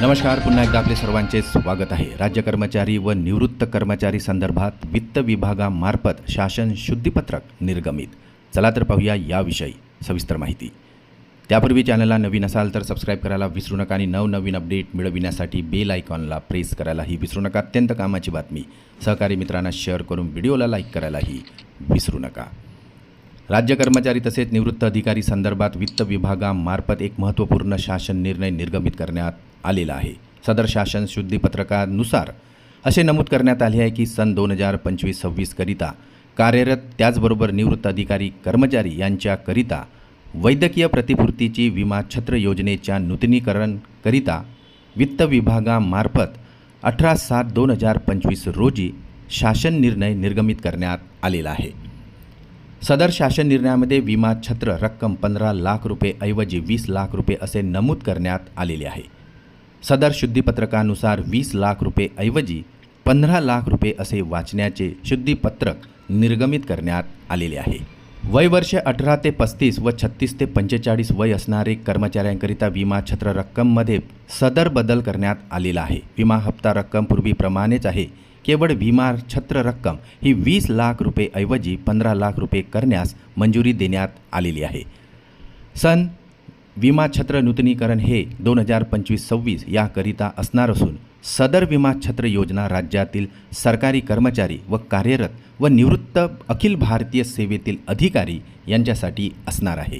नमस्कार पुन्हा एकदा आपले सर्वांचे स्वागत आहे. राज्य कर्मचारी व निवृत्त कर्मचारी संदर्भात वित्त विभागामार्फत शासन शुद्धीपत्रक निर्गमित. चला तर पाहूया याविषयी सविस्तर माहिती. त्यापूर्वी चॅनलला नवीन असाल तर सबस्क्राईब करायला विसरू नका आणि नवनवीन अपडेट मिळविण्यासाठी बेल आयकॉनला प्रेस करायलाही विसरू नका. अत्यंत कामाची बातमी. सहकारी मित्रांना शेअर करून व्हिडिओला लाईक करायलाही विसरू नका. राज्य कर्मचारी तसेच निवृत्त अधिकारी संदर्भात वित्त विभागामार्फत एक महत्त्वपूर्ण शासन निर्णय निर्गमित करण्यात आलेला आहे. सदर शासन शुद्धीपत्रकानुसार असे नमूद करण्यात आले आहे की सन दोन हजार पंचवीस सव्वीसकरिता कार्यरत त्याचबरोबर निवृत्त अधिकारी कर्मचारी यांच्याकरिता वैद्यकीय प्रतिपूर्तीची विमा छत्र योजनेच्या नूतनीकरणकरिता वित्त विभागामार्फत अठरा सात दोन हजार पंचवीस रोजी शासन निर्णय निर्गमित करण्यात आलेला आहे. सदर शासन निर्णयामध्ये विमा छत्र रक्कम पंधरा लाख रुपये ऐवजी वीस लाख रुपये असे नमूद करण्यात आलेले आहे. सदर शुद्धीपत्रकानुसार वीस लाख रुपये ऐवजी पंधरा लाख रुपये असे वाचण्याचे शुद्धीपत्रक निर्गमित करण्यात आलेले आहे. वय वर्ष अठरा ते पस्तीस व छत्तीस ते पंचेचाळीस वय असणारे कर्मचाऱ्यांकरिता विमा छत्र रक्कममध्ये सदर बदल करण्यात आलेला आहे. विमा हप्ता रक्कम पूर्वीप्रमाणेच आहे. केवळ विमा छत्र रक्कम ही वीस लाख रुपये ऐवजी पंधरा लाख रुपये करण्यास मंजुरी देण्यात आलेली आहे. सन विमा छत्र नूतनीकरण हे दोन हजार पंचवीस सव्वीस याकरिता असणार असून सदर विमा छत्र योजना राज्यातील सरकारी कर्मचारी व कार्यरत व निवृत्त अखिल भारतीय सेवेतील अधिकारी यांच्यासाठी असणार आहे.